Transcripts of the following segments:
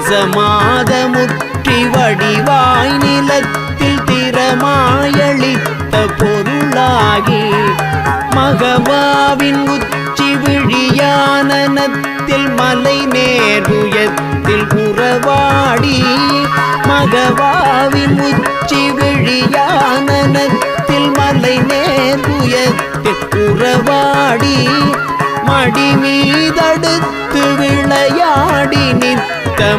ரசமாத முற்றி வடிவாய் நிலத்தில் திறமாயளித்த பொருளாகி மகவாவின் உச்சி விழியானனத்தில் மலை நேருயத்தில் புறவாடி மகவாவின் உச்சி விழியானனத்தில் மலை நேருயத்தில் புறவாடி மடி மீதடு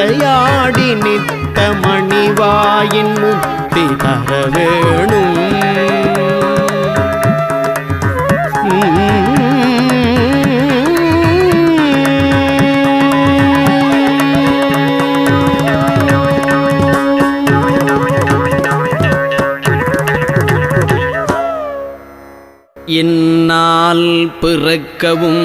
விளையாடி நித்த மணிவாயின் முக்தி தர வேணும். என்னால் பிறக்கவும்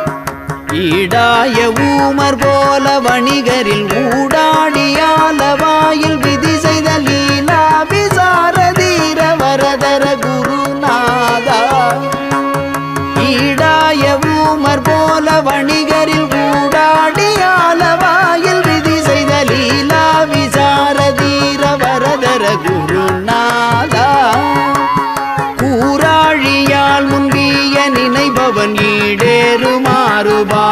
ஈடாய ஊமர் போல வணிகரில் ஊடாடியாலவாயில் விதி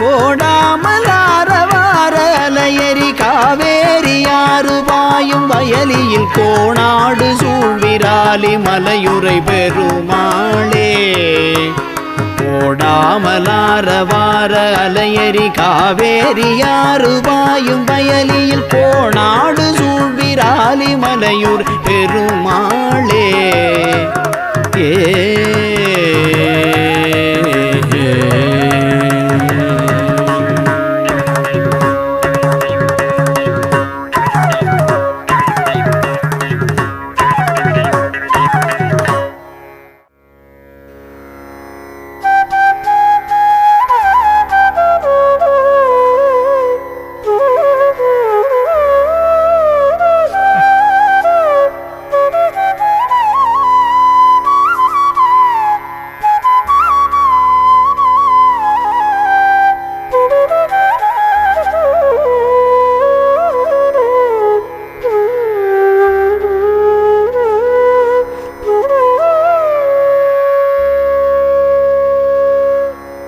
கோடாமலாரவார காவேரி காவேரியாறு பாயும் வயலியில் கோணாடு சூழ்விராலி மலையுரை பெருமாளே. ஓடாமலாரவார அலையரி காவேரியாறு பாயும் வயலியில் கோணாடு சூழ்விராலி மலையூர் பெருமாளே. ஏ.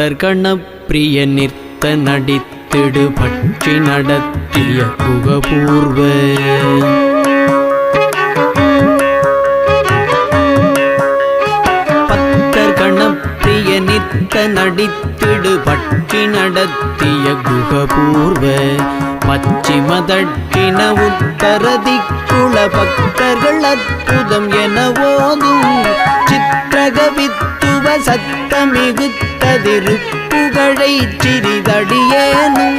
பத்தர்கண பிரிய நிற்த நடித்திடு பற்றி நடத்திய புகபூர்வ. பத்தர்கண பிரிய நிற்த நடித்திடு பற்றி நடத்திய குகபூர்வ பச்சிமதட்டின உத்தரதிக்குள பக்தர்கள் அற்புதம் என ஓதும். சித்திரகவித்துவ சத்தமிகுத்ததிருப்புகழை சிறிதடியேனும்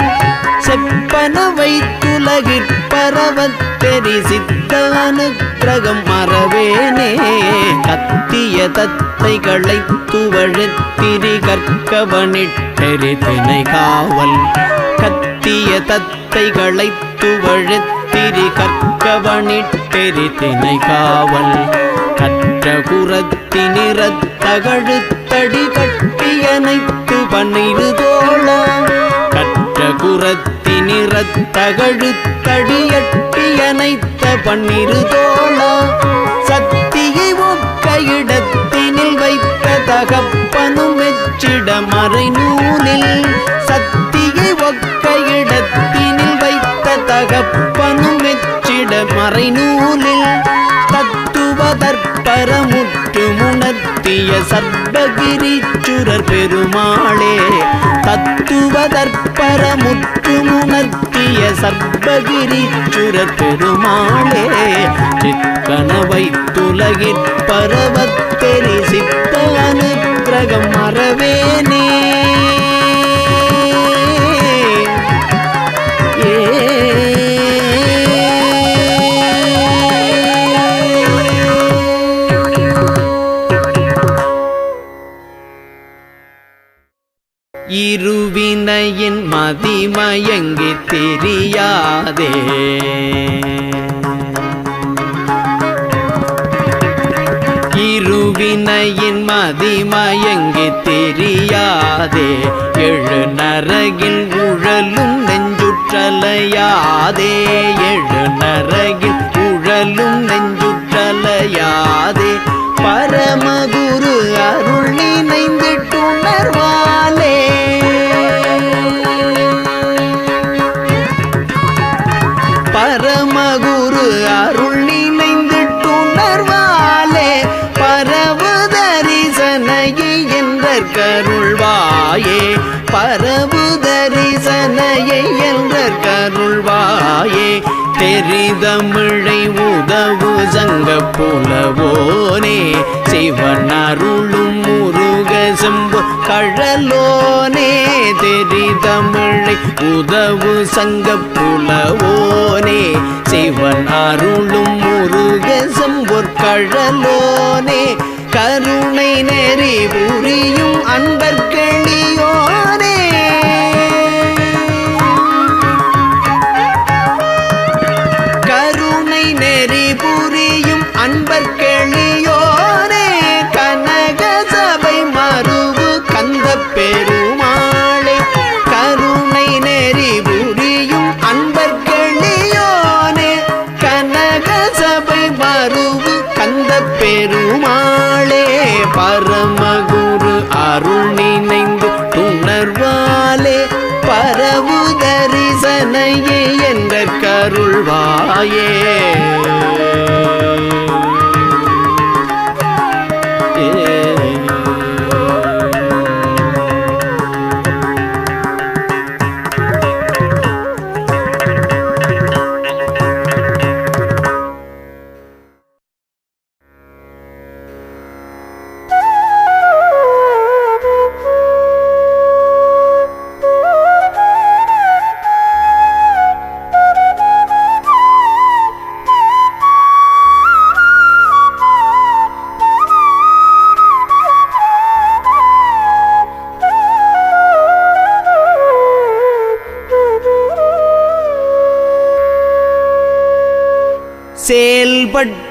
செப்பன வைத்துலகிற்பரவத் தெரி சித்த அனுக்கிரகம் மறவேனே. கத்திய தத்தைகளை துவழத்திரி கற்கவனிட்டெறி தினை காவல். கத்திய தத்தைகளை துவழத் துவழத்திரி கற்கவனிட்டெரி தினை காவல் கற்ற குரத்தி நிறத்தகழுத்தடி கட்டியனைத்து பன்னிரு தோழ கற்ற குரத்தி குரத்தினிறத்தகழுத்தடியட்டியனைத்த பன்னிரு தோழ சத்தியை ஒக்க இடத்தினில் வைத்த தகப்பனும் வெச்சிட மறை நூலில் சத் இடத்தினில் மறைநூலில் தத்துவதற்பரமுற்று மெச்சிட மறை நூலில் பெருமாளே தத்துவதற்பரமுற்று தற்பரமுற்று முணர்த்திய சர்வகிரிச்சுரர் பெருமாளே சிக்கனவை துலகிற் பரவத்தெரி சித்த அனுகிரகம் மறவேனே. இருவினையின் மதிமயங்கி தெரியாதே. இருவினையின் மதிமயங்கி தெரியாதே. எழு நரகில் உழலும் நெஞ்சுற்றலையாதே. எழு நரகில் உழலும் நெஞ்சுற்றலையாதே. பரமகுரு தெரிதமிழை உதவு சங்க புலவோனே சிவனருளும் முருக செம்பு கழலோனே தெரிதமிழை உதவு சங்க புலவோனே சிவன் அருளும் முருக செம்பொற் கழலோனே கருணை நெறி புரியும் அன்பர் பரமகுரு அருள் நினைந்து துணர்வாலே பரவு தரிசனையே என்ற கருள்வாயே.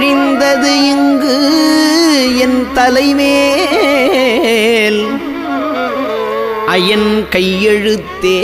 கழிந்தது இங்கு என் தலைமேல். அயன் கையெழுத்தே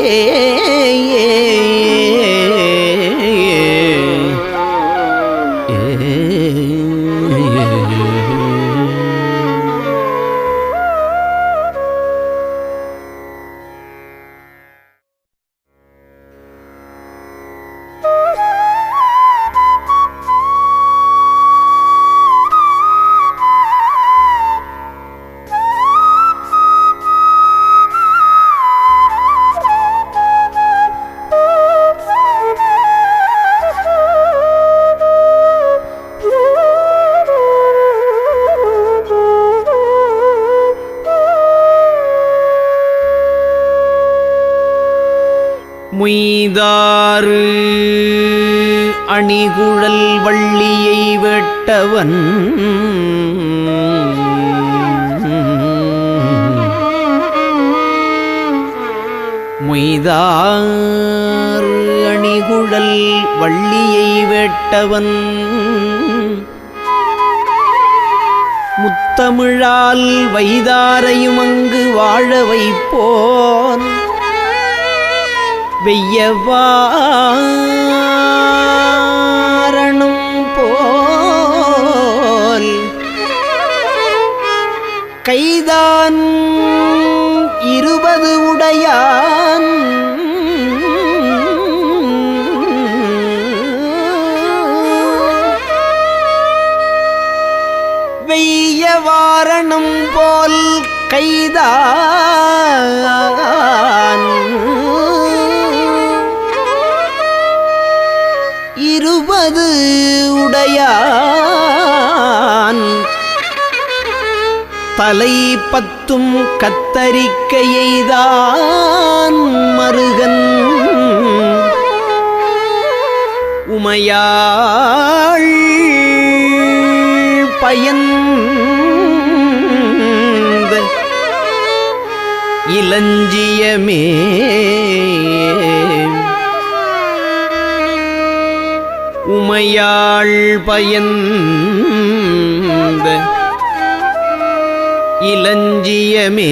அணிதாறு அணிகுழல் வள்ளியை வெட்டவன். மொய்தாறு அணிகுழல் வள்ளியை வெட்டவன். முத்தமிழால் வைதாரையும் அங்கு வாழ வைப்போன். வெய்யவாரணும் போல் கைதான் இருபது உடையான் வெய்ய வாரணம் போல் கைதான் இருபது உடையான். தலை பத்தும் கத்தரிக்கையைதான் மருகன். உமையாள் பயந்த இளஞ்சியமே உமையாள் பயந்த இளஞ்சியமே